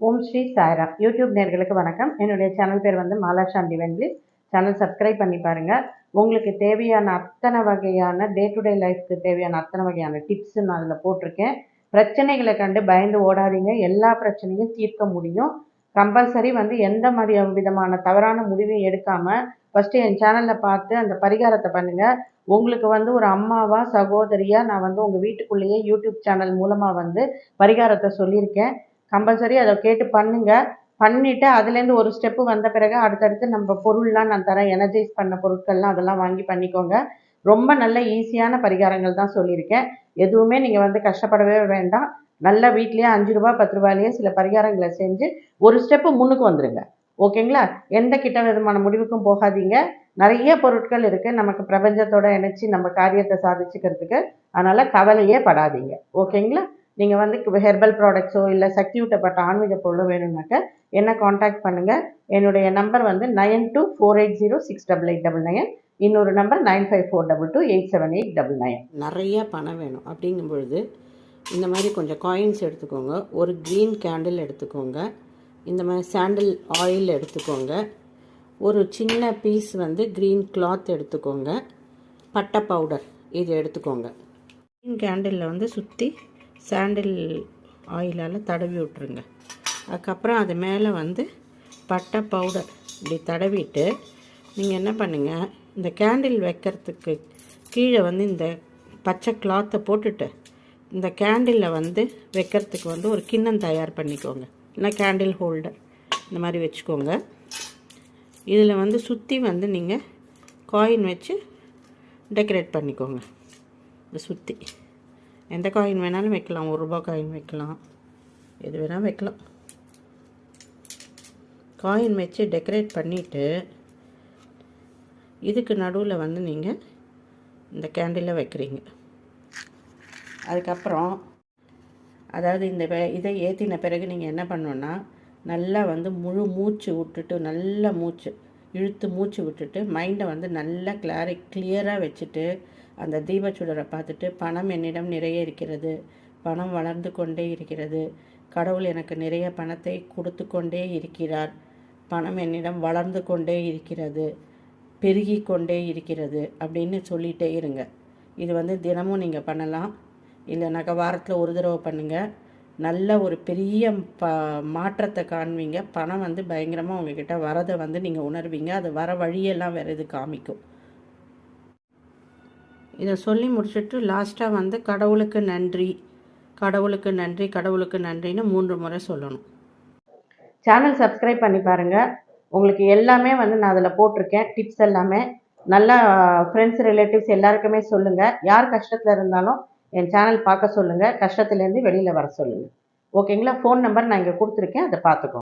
ஓம் Sri Sairam. YouTube நேர்களுக்கு வணக்கம். என்னுடைய சேனல் பேர் வந்து மாலாஷாம் டிவென்லி சேனல் சப்ஸ்கிரைப் பண்ணி பாருங்கள் உங்களுக்கு தேவையான அத்தனை வகையான டே டு டே லைஃப்க்கு தேவையான அத்தனை வகையான டிப்ஸ் நான் அதில் போட்டிருக்கேன். பிரச்சனைகளை கண்டு பயந்து ஓடாதீங்க. எல்லா பிரச்சனையும் தீர்க்க முடியும். கம்பல்சரி வந்து எந்த மாதிரி விதமான தவறான முடிவையும் எடுக்காமல் ஃபஸ்ட்டு என் சேனலில் பார்த்து அந்த பரிகாரத்தை பண்ணுங்கள் உங்களுக்கு வந்து ஒரு அம்மாவா சகோதரியாக நான் வந்து உங்கள் வீட்டுக்குள்ளேயே யூடியூப் சேனல் மூலமாக வந்து பரிகாரத்தை சொல்லியிருக்கேன். கம்பல்சரி அதை கேட்டு பண்ணுங்கள் பண்ணிவிட்டு அதுலேருந்து ஒரு ஸ்டெப்பு வந்த பிறகு அடுத்தடுத்து நம்ம பொருள்லாம் நான் தரேன் எனர்ஜைஸ் பண்ண பொருட்கள்லாம் அதெல்லாம் வாங்கி பண்ணிக்கோங்க. ரொம்ப நல்ல ஈஸியான பரிகாரங்கள் தான் சொல்லியிருக்கேன். எதுவுமே நீங்கள் வந்து கஷ்டப்படவே வேண்டாம். நல்ல வீட்லேயே அஞ்சு ரூபா பத்து ரூபாயிலேயே சில பரிகாரங்களை செஞ்சு ஒரு ஸ்டெப்பு முன்னுக்கு வந்துடுங்க ஓகேங்களா? எந்த கிட்ட விதமான முடிவுக்கும் போகாதீங்க. நிறைய பொருட்கள் இருக்குது நமக்கு பிரபஞ்சத்தோட இணைச்சி நம்ம காரியத்தை சாதிச்சுக்கிறதுக்கு. அதனால் கவலையே படாதீங்க. ஓகேங்களா? நீங்கள் வந்து ஹெர்பல் ப்ராடக்ட்ஸோ இல்லை சக்தி ஊட்டப்பட்ட ஆன்மீக பொருளோ வேணும்னாக்க என்ன காண்டாக்ட் பண்ணுங்கள் என்னுடைய நம்பர் வந்து nine two four eight zero six double eight double nine இன்னொரு number nine five four double two eight seven eight double nine நிறைய பணம் வேணும். அப்படிங்கும் பொழுது இந்த மாதிரி கொஞ்சம் காயின்ஸ் எடுத்துக்கோங்க. ஒரு க்ரீன் கேண்டில் எடுத்துக்கோங்க. இந்த மாதிரி சாண்டில் ஆயில் எடுத்துக்கோங்க. ஒரு சின்ன பீஸ் வந்து க்ரீன் கிளாத் எடுத்துக்கோங்க. பட்டை பவுடர் இது எடுத்துக்கோங்க. க்ரீன் கேண்டிலில் வந்து சுற்றி சாண்டில் ஆயிலால் தடவி விட்ருங்க அதுக்கப்புறம் அது மேலே வந்து பட்டை பவுடர் இப்படி தடவிட்டு நீங்கள் என்ன பண்ணுங்கள் இந்த கேண்டில் வைக்கிறதுக்கு கீழே வந்து இந்த பச்சை கிளாத்தை போட்டுட்டு இந்த கேண்டிலில் வந்து வைக்கிறதுக்கு வந்து ஒரு கிண்ணம் தயார் பண்ணிக்கோங்க. இல்லை கேண்டில் ஹோல்டர் இந்த மாதிரி வச்சுக்கோங்க. இதில் வந்து சுற்றி வந்து நீங்கள் காயின் வச்சு டெக்கரேட் பண்ணிக்கோங்க. இந்த சுற்றி எந்த காயின் வேணாலும் வைக்கலாம். ஒரு ரூபா காயின் வைக்கலாம். எது வேணால் வைக்கலாம். காயின் வச்சு டெக்கரேட் பண்ணிவிட்டு இதுக்கு நடுவில் வந்து நீங்கள் இந்த கேண்டிலை வைக்கிறீங்க. அதுக்கப்புறம் அதாவது இந்த இதை ஏற்றின பிறகு நீங்கள் என்ன பண்ணணுன்னா நல்லா வந்து முழு மூச்சு விட்டுட்டு நல்ல மூச்சு இழுத்து மூச்சு விட்டுட்டு மைண்டை வந்து நல்லா கிளாரி கிளியராக வச்சுட்டு அந்த தீபச்சுடரை பார்த்துட்டு பணம் என்னிடம் நிறைய இருக்கிறது. பணம் வளர்ந்து கொண்டே இருக்கிறது. கடவுள் எனக்கு நிறைய பணத்தை கொடுத்து கொண்டே இருக்கிறார். பணம் என்னிடம் வளர்ந்து கொண்டே இருக்கிறது. பெருகி கொண்டே இருக்கிறது. அப்படின்னு சொல்லிகிட்டே இருங்க. இது வந்து தினமும் நீங்கள் பண்ணலாம். இல்லைனாக்கா வாரத்தில் ஒரு தடவை பண்ணுங்கள் நல்ல ஒரு பெரிய ப மாற்றத்தை காண்பீங்க. பணம் வந்து பயங்கரமாக உங்ககிட்ட வரதை வந்து நீங்கள் உணர்வீங்க. அது வர வழியெல்லாம் வேறு இது காமிக்கும். இதை சொல்லி முடிச்சுட்டு லாஸ்ட்டாக வந்து கடவுளுக்கு நன்றி கடவுளுக்கு நன்றி கடவுளுக்கு நன்றின்னு மூன்று முறை சொல்லணும். சேனல் சப்ஸ்கிரைப் பண்ணி பாருங்கள் உங்களுக்கு எல்லாமே வந்து நான் அதில் போட்டிருக்கேன். டிப்ஸ் எல்லாமே. நல்லா ஃப்ரெண்ட்ஸ் ரிலேட்டிவ்ஸ் எல்லாருக்குமே சொல்லுங்கள் யார் கஷ்டத்தில் இருந்தாலும் என் சேனல் பார்க்க சொல்லுங்கள் கஷ்டத்துலேருந்து வெளியில் வர சொல்லுங்கள் ஓகேங்களா ஃபோன் நம்பர் நான் இங்கே கொடுத்துருக்கேன். அதை பார்த்துக்கோங்க.